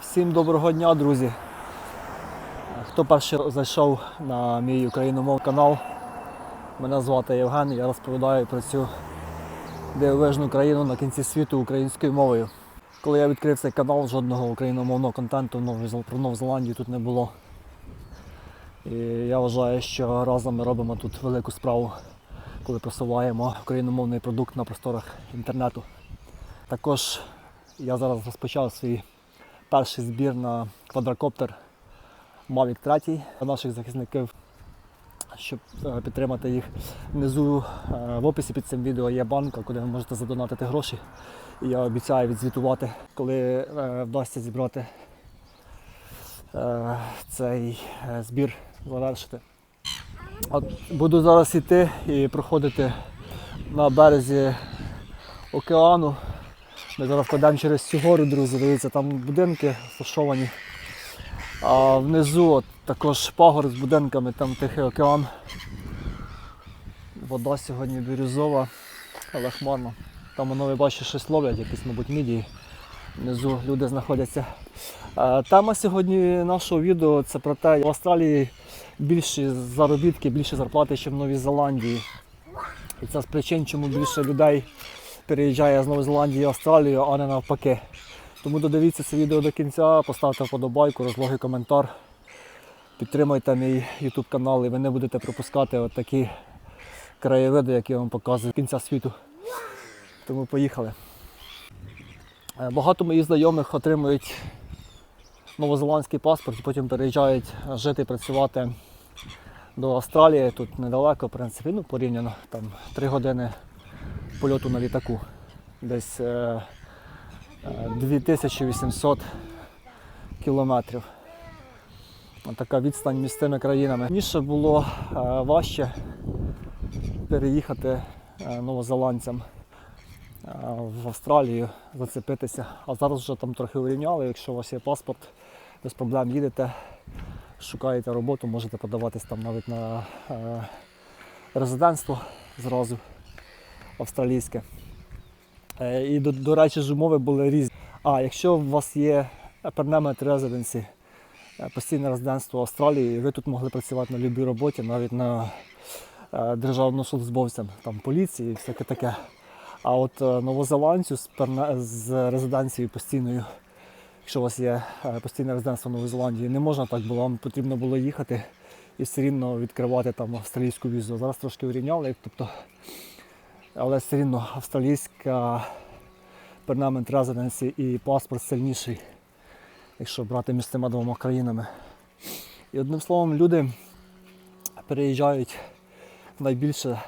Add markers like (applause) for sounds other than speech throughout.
Всім доброго дня, друзі. Хто перший зайшов на мій україномовний канал, мене звати Євген, я розповідаю про цю дивовижну країну на кінці світу українською мовою. Коли я відкрив цей канал, жодного україномовного контенту про Нову Зеландію тут не було. І я вважаю, що разом ми робимо тут велику справу, коли просуваємо україномовний продукт на просторах інтернету. Також я зараз розпочав свій перший збір на квадрокоптер Mavic 3 для наших захисників, щоб е, підтримати їх. Внизу е, в описі під цим відео є банка, куди ви можете задонатити гроші. І я обіцяю відзвітувати, коли е, вдасться зібрати цей збір завершити. От буду зараз йти і проходити на березі океану. Ми зараз вкладемо через цю гору, друзі. Дивіться, там будинки розташовані. А внизу от, також пагор з будинками, там Тихий океан. Вода сьогодні бірюзова, але хмарно. Там воно ви бачите, щось ловлять, якісь, мабуть, мідії. Внизу люди знаходяться. Е, Тема сьогодні нашого відео це про те, що в Австралії більші заробітки, більші зарплати, ніж в Новій Зеландії. І це з причин, чому більше людей переїжджає з Нової Зеландії в Австралію, а не навпаки. Тому додивіться це відео до кінця, поставте вподобайку, розлогий коментар. Підтримайте мій YouTube канал і ви не будете пропускати от такі краєвиди, які я вам показую кінця світу. Тому поїхали. Е, Багато моїх знайомих отримують новозеландський паспорт потім переїжджають жити, і працювати до Австралії. Тут недалеко, в принципі, ну, порівняно там 3 години польоту на літаку. Десь е, е, 2800 кілометрів. Така відстань між цими країнами. Раніше було е, важче переїхати е, новозеландцям е, в Австралію, зацепитися. А зараз вже там трохи урівняли, якщо у вас є паспорт, без проблем їдете, шукаєте роботу, можете подаватись там навіть на е, резидентство зразу австралійське. Е, І, до, до речі, ж умови були різні. А якщо у вас є permanent residency, е, постійне резидентство Австралії, ви тут могли працювати на будь-якій роботі, навіть на е, державному службовцям, там поліції і всяке таке. А от новозеландцю з, перна- з резиденцією постійною, якщо у вас є постійне резидентство в Новій Зеландії, не можна так було, вам потрібно було їхати і все рівно відкривати там австралійську візу. Зараз трошки урівняли, тобто але все рівно австралійська permanent residency і паспорт сильніший, якщо брати між цими двома країнами. І одним словом, люди переїжджають найбільше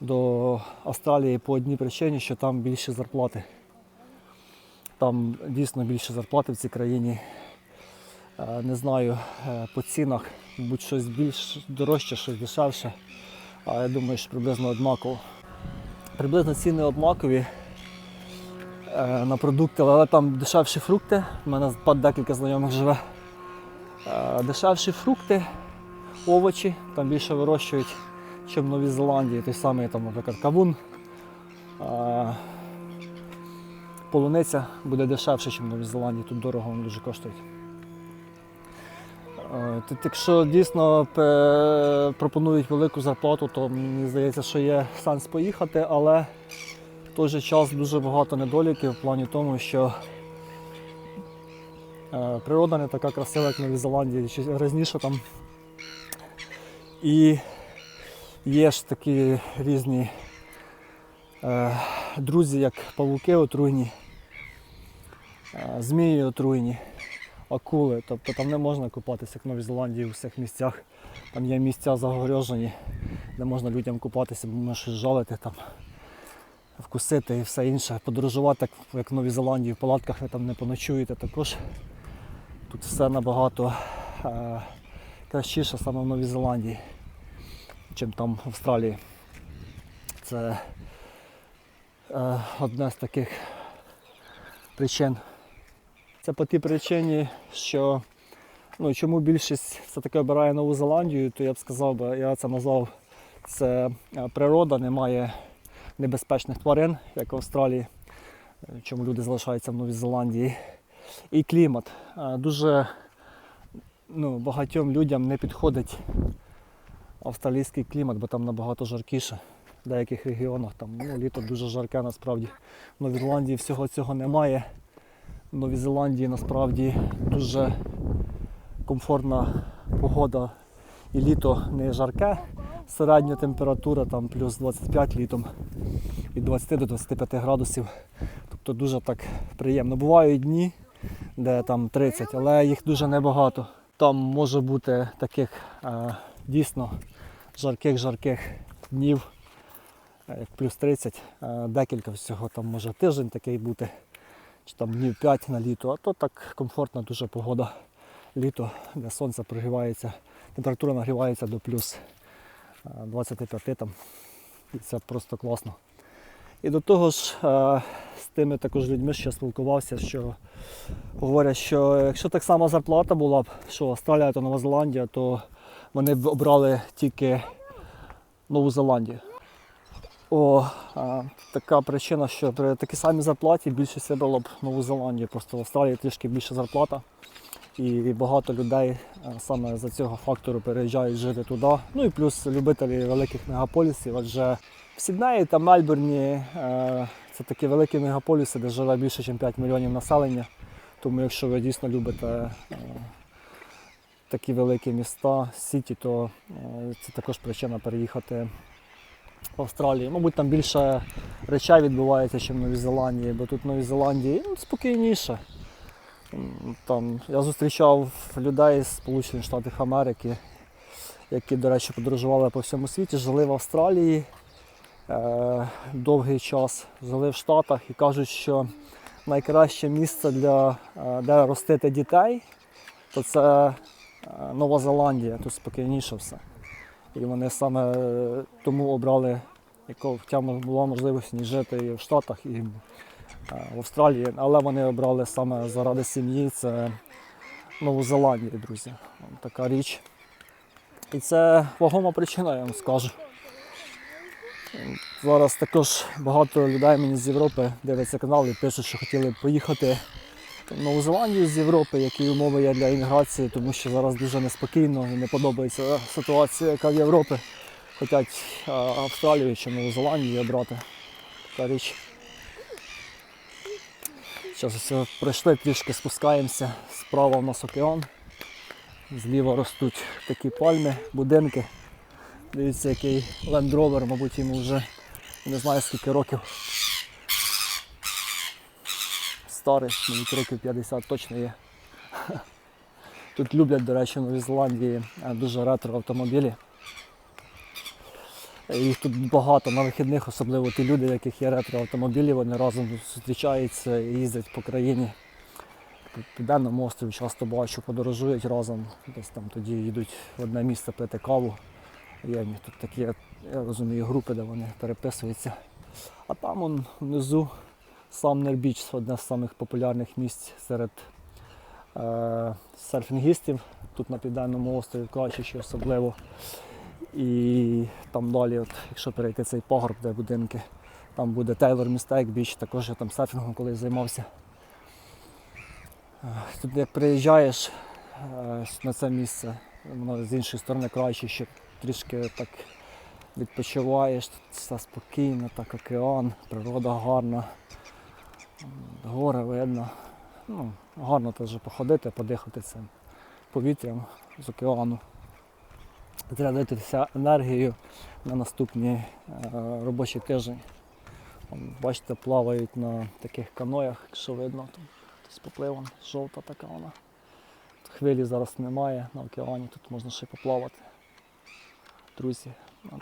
до Австралії по одній причині, що там більші зарплати. Там дійсно більше зарплати в цій країні. Е, Не знаю е, по цінах, будь щось більш дорожче, щось дешевше. А я думаю, що приблизно однаково. Приблизно ціни однакові е, на продукти, але там дешевші фрукти. У мене декілька знайомих живе. Е, Дешевші фрукти, овочі, там більше вирощують, ніж в Новій Зеландії. Той самий, там, наприклад, кавун. Е, Полуниця буде дешевше, ніж в Новій Зеландії, тут дорого вони дуже коштують. Е, Тут, якщо дійсно пропонують велику зарплату, то мені здається, що є сенс поїхати, але в той же час дуже багато недоліків в плані тому, що е, природа не така красива, як в Новій Зеландії, чи грязніше там. І є ж такі різні е, друзі, як павуки отруйні, е, змії отруйні акули. Тобто там не можна купатися, як в Новій Зеландії у всіх місцях. Там є місця загорожені, де можна людям купатися, бо може щось жалити, там, вкусити і все інше. Подорожувати, як в Новій Зеландії, в палатках ви там не поночуєте також. Тут все набагато е, кращіше саме в Новій Зеландії, чим там в Австралії. Це е, одна з таких причин. Це по тій причині, що ну, чому більшість все-таки обирає Нову Зеландію, то я б сказав, я це назвав, це е, природа, немає небезпечних тварин, як в Австралії, е, чому люди залишаються в Новій Зеландії. І клімат. Е, Дуже ну, багатьом людям не підходить австралійський клімат, бо там набагато жаркіше. В деяких регіонах там ну, літо дуже жарке насправді. В Новій Зеландії всього цього немає. В Новій Зеландії насправді дуже комфортна погода і літо не жарке. Середня температура там плюс 25 літом від 20 до 25 градусів. Тобто дуже так приємно. Бувають дні, де там 30, але їх дуже небагато. Там може бути таких е, дійсно жарких-жарких днів, е, як плюс 30, е, декілька всього, там може тиждень такий бути, чи там днів 5 на літо, а то так комфортна дуже погода літо, де сонце прогрівається, температура нагрівається до плюс е, 25 там. І це просто класно. І до того ж, е, з тими також людьми, я спілкувався, що говорять, що якщо так само зарплата була б, що Австралія та Нова Зеландія, то вони б обрали тільки Нову Зеландію. О, а, така причина, що при такій самій зарплаті більшість вибрало б Нову Зеландію. Просто в Австралії трішки більша зарплата. І багато людей саме за цього фактору переїжджають жити туди. Ну і плюс любителі великих мегаполісів, адже в Сіднеї та Мельбурні е, це такі великі мегаполіси, де живе більше, ніж 5 мільйонів населення. Тому якщо ви дійсно любите е, такі великі міста, сіті, то е, це також причина переїхати в Австралію. Мабуть, там більше речей відбувається, ніж в Новій Зеландії, бо тут в Новій Зеландії ну, спокійніше. Там, я зустрічав людей з Сполучених Штатів Америки, які, до речі, подорожували по всьому світі, жили в Австралії е, довгий час, жили в Штатах і кажуть, що найкраще місце для е, де ростити дітей, то це е, Нова Зеландія, тут спокійніше все. І вони саме е, тому обрали, хоча була можливість не жити і в Штатах, і е, в Австралії, але вони обрали саме заради сім'ї, це Нову Зеландію, друзі. Така річ. І це вагома причина, я вам скажу. Зараз також багато людей мені з Європи дивляться канал і пишуть, що хотіли поїхати Нову Зеландію з Європи, які умови є для імміграції, тому що зараз дуже неспокійно і не подобається ситуація, яка в Європі. Хочуть Австралію чи Нову Зеландію обрати. Така річ. Зараз ось пройшли, трішки спускаємося. Справа в нас океан. Зліва ростуть такі пальми, будинки. Дивіться, який Rover, мабуть, йому вже не знаю скільки років. Старий, мабуть, років 50 точно є. (laughs) Тут люблять, до речі, в Новій Зеландії е, дуже ретро автомобілі. Їх тут багато на вихідних, особливо ті люди, в яких є ретро автомобілі, вони разом зустрічаються і їздять по країні. Південному острові часто бачу, подорожують разом, десь там тоді їдуть в одне місце пити каву. Є тут такі, я розумію, групи, де вони переписуються. А там он внизу Самнер Біч, одне з самих популярних місць серед е, серфінгістів тут на південному острові, Крайчичі особливо. І там далі, от, якщо перейти цей пагорб, де будинки, там буде Taylor Mistake Beach, також я там серфінгом колись займався. Е, Тут як приїжджаєш е, на це місце, воно з іншої сторони краще, ще трішки так відпочиваєш, тут все спокійно, так океан, природа гарна, гори видно. Ну, гарно теж походити, подихати цим повітрям з океану. Зарядитися енергією на наступний е, робочий тиждень. Бачите, плавають на таких каноях, якщо видно, там з попливом, жовта така вона. Хвилі зараз немає на океані, тут можна ще поплавати. Друзі,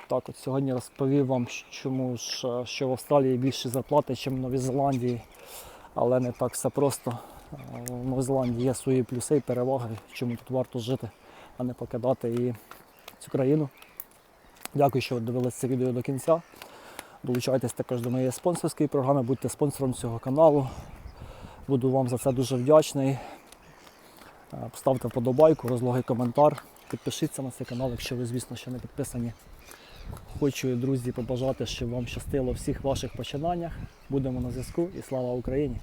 так от сьогодні розповів вам, чому ж, е, що в Австралії більше зарплати, ніж в Новій Зеландії, але не так все просто. Е, В Новій Зеландії є свої плюси і переваги, чому тут варто жити, а не покидати і цю країну. Дякую, що ви дивилися це відео до кінця. Долучайтесь також до моєї спонсорської програми, будьте спонсором цього каналу. Буду вам за це дуже вдячний. Е, Поставте вподобайку, розлогий коментар. Підпишіться на цей канал, якщо ви, звісно, ще не підписані. Хочу, друзі, побажати, щоб вам щастило в всіх ваших починаннях. Будемо на зв'язку і слава Україні!